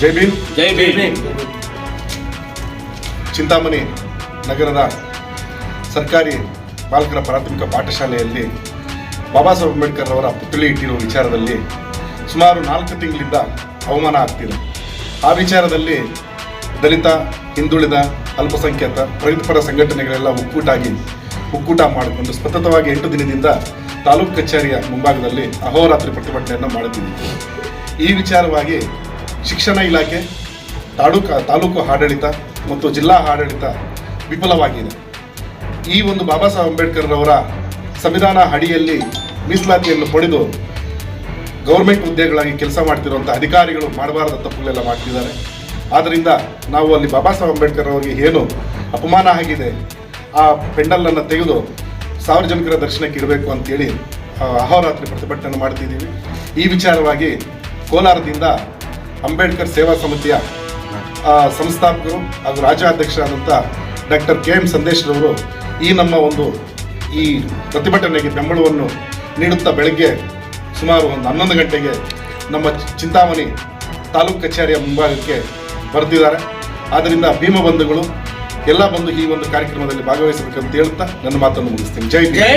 ಜೈ ಭೀಮ್. ಜೈ ಭೀಮ್. ಚಿಂತಾಮಣಿ ನಗರದ ಸರ್ಕಾರಿ ಬಾಲಕರ ಪ್ರಾಥಮಿಕ ಪಾಠಶಾಲೆಯಲ್ಲಿ ಬಾಬಾ ಸಾಹೇಬ್ ಅಂಬೇಡ್ಕರ್ ಅವರ ಪುತ್ಥಳಿ ಇಟ್ಟಿರುವ ವಿಚಾರದಲ್ಲಿ ಸುಮಾರು ನಾಲ್ಕು ತಿಂಗಳಿಂದ ಅವಮಾನ ಆಗ್ತಿದೆ. ಆ ವಿಚಾರದಲ್ಲಿ ದಲಿತ ಹಿಂದುಳಿದ ಅಲ್ಪಸಂಖ್ಯಾತ ಪ್ರಗತಿಪರ ಸಂಘಟನೆಗಳೆಲ್ಲ ಒಕ್ಕೂಟಾಗಿ ಒಕ್ಕೂಟ ಮಾಡಿಕೊಂಡು ಸತತವಾಗಿ ಎಂಟು ದಿನದಿಂದ ತಾಲೂಕು ಕಚೇರಿಯ ಮುಂಭಾಗದಲ್ಲಿ ಅಹೋರಾತ್ರಿ ಪ್ರತಿಭಟನೆಯನ್ನು ಮಾಡುತ್ತಿದ್ದೀವಿ ಈ ವಿಚಾರವಾಗಿ ಶಿಕ್ಷಣ ಇಲಾಖೆ, ತಾಲೂಕು ತಾಲೂಕು ಆಡಳಿತ ಮತ್ತು ಜಿಲ್ಲಾ ಆಡಳಿತ ವಿಫಲವಾಗಿದೆ. ಈ ಒಂದು ಬಾಬಾ ಸಾಹೇಬ್ ಅಂಬೇಡ್ಕರ್ರವರ ಸಂವಿಧಾನ ಅಡಿಯಲ್ಲಿ ಮೀಸಲಾತಿಯನ್ನು ಪಡೆದು ಗೌರ್ಮೆಂಟ್ ಹುದ್ದೆಗಳಾಗಿ ಕೆಲಸ ಮಾಡ್ತಿರುವಂಥ ಅಧಿಕಾರಿಗಳು ಮಾಡಬಾರದ ತಪ್ಪುಗಳೆಲ್ಲ ಮಾಡ್ತಿದ್ದಾರೆ. ಆದ್ದರಿಂದ ನಾವು ಅಲ್ಲಿ ಬಾಬಾ ಸಾಹೇಬ್ ಅಂಬೇಡ್ಕರ್ ಅವರಿಗೆ ಏನು ಅಪಮಾನ ಆಗಿದೆ, ಆ ಪೆಂಡಲನ್ನು ತೆಗೆದು ಸಾರ್ವಜನಿಕರ ದರ್ಶನಕ್ಕೆ ಇಡಬೇಕು ಅಂತೇಳಿ ಅಹೋರಾತ್ರಿ ಪ್ರತಿಭಟನೆ ಮಾಡ್ತಿದ್ದೀವಿ. ಈ ವಿಚಾರವಾಗಿ ಕೋಲಾರದಿಂದ ಅಂಬೇಡ್ಕರ್ ಸೇವಾ ಸಮಿತಿಯ ಸಂಸ್ಥಾಪಕರು ಹಾಗೂ ರಾಜ್ಯಾಧ್ಯಕ್ಷರಾದಂಥ ಡಾಕ್ಟರ್ ಕೆ ಎಂ ಸಂದೇಶ್ರವರು ಈ ನಮ್ಮ ಒಂದು ಈ ಪ್ರತಿಭಟನೆಗೆ ಬೆಂಬಲವನ್ನು ನೀಡುತ್ತಾ ಬೆಳಗ್ಗೆ ಸುಮಾರು ಒಂದು ಹನ್ನೊಂದು ಗಂಟೆಗೆ ನಮ್ಮ ಚಿಂತಾಮಣಿ ತಾಲೂಕು ಕಚೇರಿಯ ಮುಂಭಾಗಕ್ಕೆ ಬರೆದಿದ್ದಾರೆ. ಆದ್ದರಿಂದ ಭೀಮ ಬಂಧುಗಳು ಎಲ್ಲ ಬಂದು ಈ ಒಂದು ಕಾರ್ಯಕ್ರಮದಲ್ಲಿ ಭಾಗವಹಿಸಬೇಕಂತ ಹೇಳುತ್ತಾ ನನ್ನ ಮಾತನ್ನು ಮುಗಿಸ್ತೀನಿ. ಜೈ. ಜೈ